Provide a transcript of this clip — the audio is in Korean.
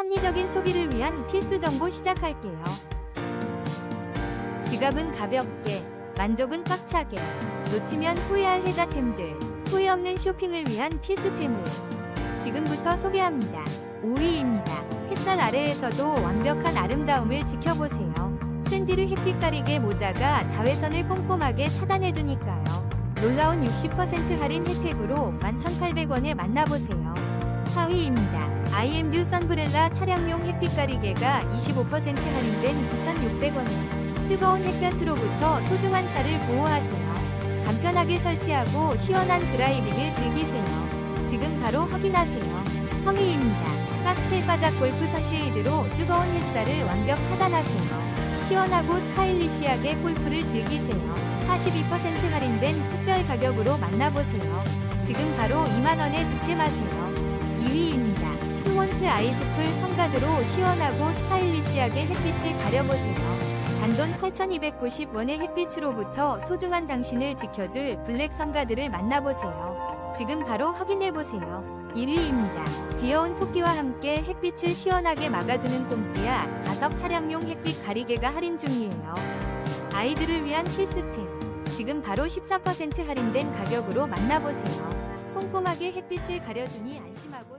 합리적인 소비를 위한 필수 정보 시작할게요. 지갑은 가볍게, 만족은 꽉차게, 놓치면 후회할 혜자템들, 후회 없는 쇼핑을 위한 필수템을 지금부터 소개합니다. 5위입니다. 햇살 아래에서도 완벽한 아름다움을 지켜보세요. 샌디르 햇빛 가리개 모자가 자외선을 꼼꼼하게 차단해주니까요. 놀라운 60% 할인 혜택으로 11,800원에 만나보세요. 4위입니다. IMU 선브렐라 차량용 햇빛 가리개가 25% 할인된 9,600원에 뜨거운 햇볕으로부터 소중한 차를 보호하세요. 간편하게 설치하고 시원한 드라이빙을 즐기세요. 지금 바로 확인하세요. 3위입니다. 파스텔 바작 골프 선쉐이드로 뜨거운 햇살을 완벽 차단하세요. 시원하고 스타일리시하게 골프를 즐기세요. 42% 할인된 특별 가격으로 만나보세요. 지금 바로 2만원에 득템하세요. 2위입니다. 휴몬트 아이스쿨 선가드로 시원하고 스타일리시하게 햇빛을 가려보세요. 단돈 8,290원의 햇빛으로부터 소중한 당신을 지켜줄 블랙 선가드를 만나보세요. 지금 바로 확인해보세요. 1위입니다. 귀여운 토끼와 함께 햇빛을 시원하게 막아주는 꼼띠아 자석 차량용 햇빛 가리개가 할인 중이에요. 아이들을 위한 필수템. 지금 바로 14% 할인된 가격으로 만나보세요. 꼼꼼하게 햇빛을 가려주니 안심하고